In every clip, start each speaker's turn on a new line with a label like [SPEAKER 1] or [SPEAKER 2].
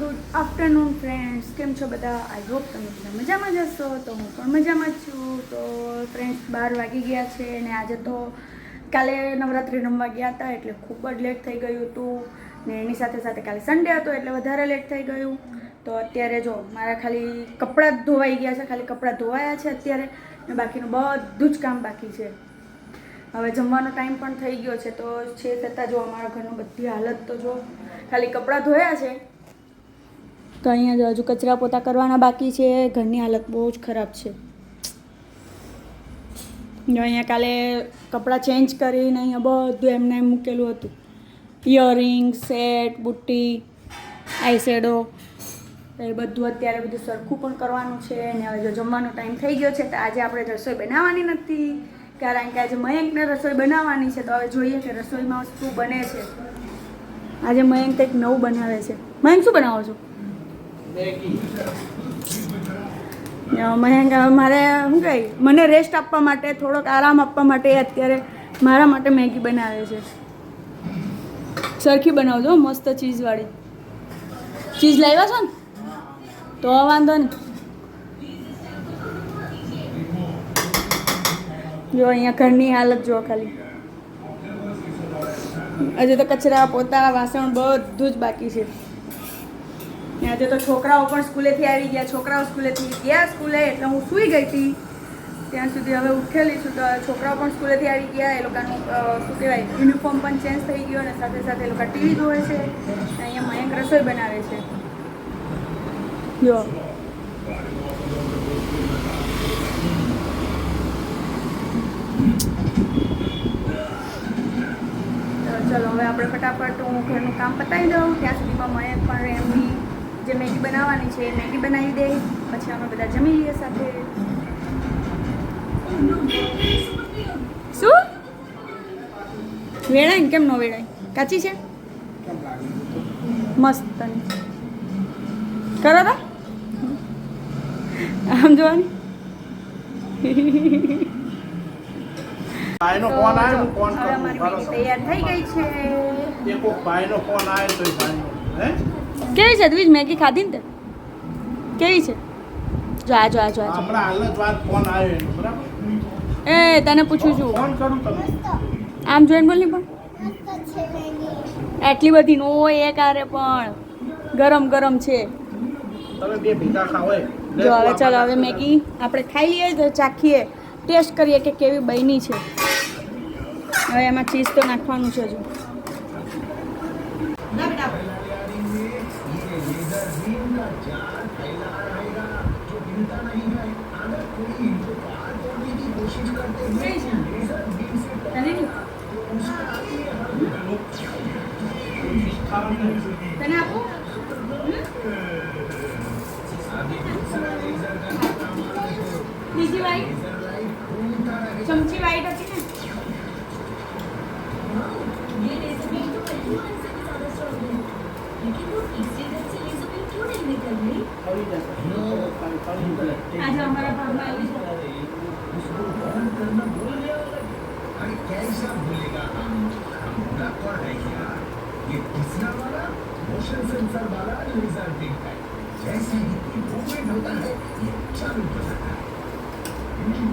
[SPEAKER 1] Good afternoon friends. કેમ છો બધા? આઈ હોપ તમે બધા મજામાં જ હશો. તો હું પણ મજામાં છું. તો ફ્રેન્ડ્સ, બાર વાગી ગયા છે અને આજે તો કાલે નવરાત્રિ રમવા ગયા હતા એટલે ખૂબ જ લેટ થઈ ગયું હતું ને એની સાથે સાથે કાલે સન્ડે હતો એટલે વધારે લેટ થઈ ગયું. તો અત્યારે જો મારા ખાલી કપડાં જ ધોવાઈ ગયા છે, ખાલી કપડાં ધોવાયા છે અત્યારે ને બાકીનું બધું જ કામ બાકી છે. હવે જમવાનો ટાઈમ પણ થઈ ગયો છે. તો છે છતાં જો અમારા ઘરનું બધી હાલત તો જો ખાલી કપડાં ધોયા છે તો અહીંયા હજુ કચરા પોતા કરવાના બાકી છે. ઘરની હાલત બહુ જ ખરાબ છે. જો અહીંયા કાલે કપડાં ચેન્જ કરીને અહીંયા બધું એમને એમ મૂકેલું હતું. ઇયરિંગ સેટ બુટ્ટી આઈશેડો એ બધું અત્યારે બધું સરખું પણ કરવાનું છે અને હવે જો જમવાનો ટાઈમ થઈ ગયો છે તો આજે આપણે રસોઈ બનાવવાની નથી. કારણ કે આજે મયંકને રસોઈ બનાવવાની છે તો હવે જોઈએ કે રસોઈમાં શું બને છે. આજે મયંક કંઈક નવું બનાવે છે. મયંક શું બનાવો છો? હવે મારે, શું કહે, મને રેસ્ટ આપવા માટે, થોડોક આરામ આપવા માટે અત્યારે મારા માટે મેગી બનાવે છે. સરખી બનાવજો મસ્ત ચીઝવાળી ચીઝ લાવ્યા છો ને? તો વાંધો નહીં જો, અહીંયા ઘરની હાલત જો ખાલી. હજી તો કચરા, પોતા, વાસણ બધું જ બાકી છે. ને આજે તો છોકરાઓ પણ સ્કૂલેથી આવી ગયા. છોકરાઓ સ્કૂલેથી ગયા સ્કૂલે એટલે હું સૂઈ ગઈ હતી. ત્યાં સુધી હવે ઉઠેલી છું તો છોકરાઓ પણ સ્કૂલેથી આવી ગયા. એ લોકોનું શું કહેવાય, યુનિફોર્મ પણ ચેન્જ થઈ ગયો અને સાથે સાથે એ લોકો ટીવી જોવે છે. અને અહીંયા મયંક રસોઈ બનાવે છે. જો. ચલો, હવે આપણે ફટાફટ હું ઘરનું કામ પતાવી દઉં. ત્યાં સુધીમાં મયંક પણ એમની જે મેગી બનાવવાની છે એ મેગી બનાવી દે પછી અમે બધા જમી લઈએ સાથે. શું? વેળાય ને કેમ ન વેળાય? કાચી છે? મસ્ત કરો તો. આમ જોવાની.
[SPEAKER 2] ભાઈનો ફોન
[SPEAKER 1] જો,
[SPEAKER 2] હું ફોન કરું
[SPEAKER 1] તૈયાર થઈ ગઈ છે.
[SPEAKER 2] એ ભાઈનો ફોન આવ્યો તો ભાઈનો હે?
[SPEAKER 1] કેવી છે દ્વિજ? મેગી ખાધી ને તે? કેવી છે? જો આ જો આ જો આ જો.
[SPEAKER 2] હમણાં હાલ જ વાત ફોન આવ્યો એનો બરાબર?
[SPEAKER 1] એ તને પૂછું છું.
[SPEAKER 2] ફોન કરું તમને
[SPEAKER 1] આમ જોઈને બોલ ને પણ એટલી બધી નો હોય એક આરે પણ. ગરમ ગરમ છે.
[SPEAKER 2] તમે બે ભેગા ખાઓ
[SPEAKER 1] જો હવે ચાલો હવે મેગી આપણે ખાઈ લઈએ તો ચાખીએ. ટેસ્ટ કરીએ કે કેવી બની છે. હવે એમાં ચીઝ તો નાખવાનું છે હજુ. તને આપું? બીજી વાઈટ? ચમચી વાઈટ હતી? આજે અમારા ભાગમાં આવી છે
[SPEAKER 3] अरे कैसा भूलेगा हम हमरा कौन है क्या ये तीसरा वाला मोशन सेंसर वाला लेजर बिग है जैसे ही इम्प्रूवमेंट होता है ये चालू हो जाता है हम्म।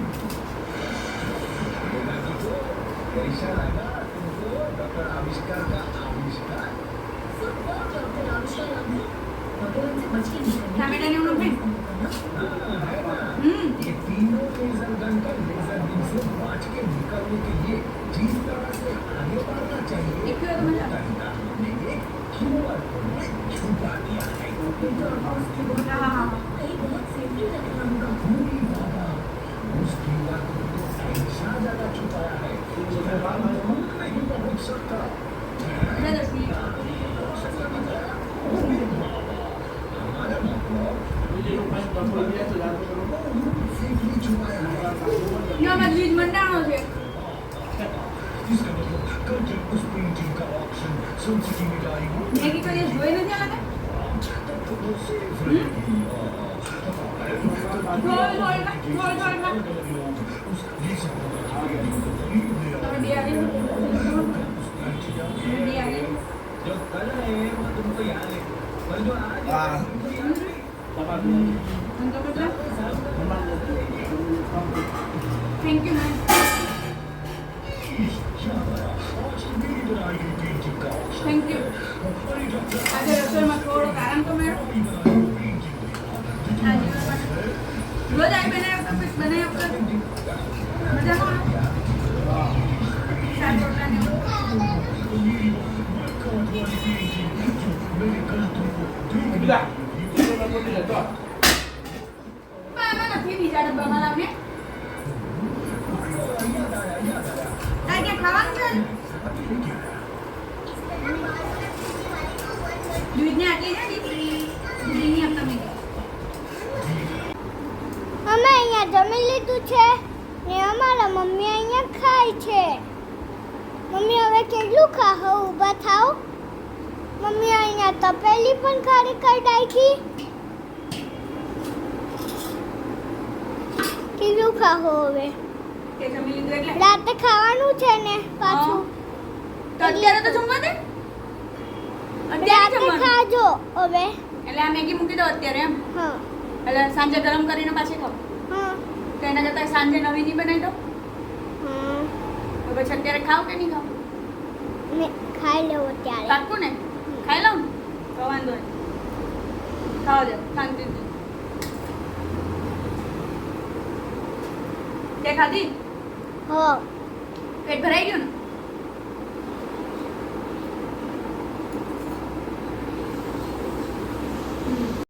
[SPEAKER 3] बोला कि तो कैसा लगा तुमको डॉक्टर आविष्कार का आविष्कार
[SPEAKER 4] सब और डॉक्टर आविष्कार अब है मगर उनसे बच के निकलने
[SPEAKER 1] टमाटर ने उन्होंने
[SPEAKER 3] हाँ, है ना
[SPEAKER 1] હમ
[SPEAKER 3] ये तीनों लेजर गन का लेजर बीम से बच के निकलने के लिए जिस तरह से आगे बढ़ना चाहिए
[SPEAKER 1] એક તો મજા
[SPEAKER 3] तरीका हमने एक क्यूआर कोड में छुपा दिया है
[SPEAKER 1] હા હા હા
[SPEAKER 4] कहीं बहुत सेफ्टी रखना होगा
[SPEAKER 3] पूरी बाबा उस क्यूआर कोड को ऐसा जगह छुपाया है कि हम नहीं पहुंच सकता है
[SPEAKER 1] ના માં બીજ મંડાણો છે
[SPEAKER 3] इसका मतलब कल जब उस पेंटिंग का ऑप्शन सब्सिडी में जारी हो
[SPEAKER 1] મેગી કદી જોઈ નથી આ લોકો
[SPEAKER 3] तो वो सेफ रहेगी
[SPEAKER 1] જોઈ જોઈ માં જોઈ જોઈ માં
[SPEAKER 3] उस लेजर
[SPEAKER 1] તમે બે આવી બે આવી
[SPEAKER 3] जो कल है वो तुमको याद है पर जो आज
[SPEAKER 2] હા તમારે
[SPEAKER 1] થેન્ક યુ થેન્ક યુ આજે રસોઈમાં થોડોક આરામ તો મેળવો રોજ આવી તો પછી તો મજામાં? શાક રોટલા
[SPEAKER 5] અમે અહીંયા જમી લીધું છે ને અમારા મમ્મી અહીંયા ખાય છે. મમ્મી, હવે કેટલું ખાહો ઊભા થાવ મમ્મી, અહીંયા તપેલી પણ ખારી કરી નાખી. કેટલું ખાહો હવે.
[SPEAKER 1] કે જમી લીધું એટલે?
[SPEAKER 5] રાતે ખાવાનું છે ને પાછું.
[SPEAKER 1] તો અત્યારે તો જમવા દે? અત્યારે જમવાનું?
[SPEAKER 5] ખાજો હવે.
[SPEAKER 1] એટલે આ મેગી મૂકી દો અત્યારે એમ.
[SPEAKER 5] હા.
[SPEAKER 1] એટલે સાંજે ગરમ કરીને પાછી ખાઓ.
[SPEAKER 5] હા.
[SPEAKER 1] તો એના કરતાં સાંજે નવી ની બનાવી દો?
[SPEAKER 5] હા.
[SPEAKER 1] તો પછી અત્યારે ખાવ કે નહીં ખાવ
[SPEAKER 5] ને ખાઈ લેવો ત્યારે.
[SPEAKER 1] પાકું ને? ખાઈ લઉં તો વાંધો નહીં. ખાવ દે શાંતિથી. તે ખાધી?
[SPEAKER 5] હો.
[SPEAKER 1] પેટ ભરાઈ ગયું ને?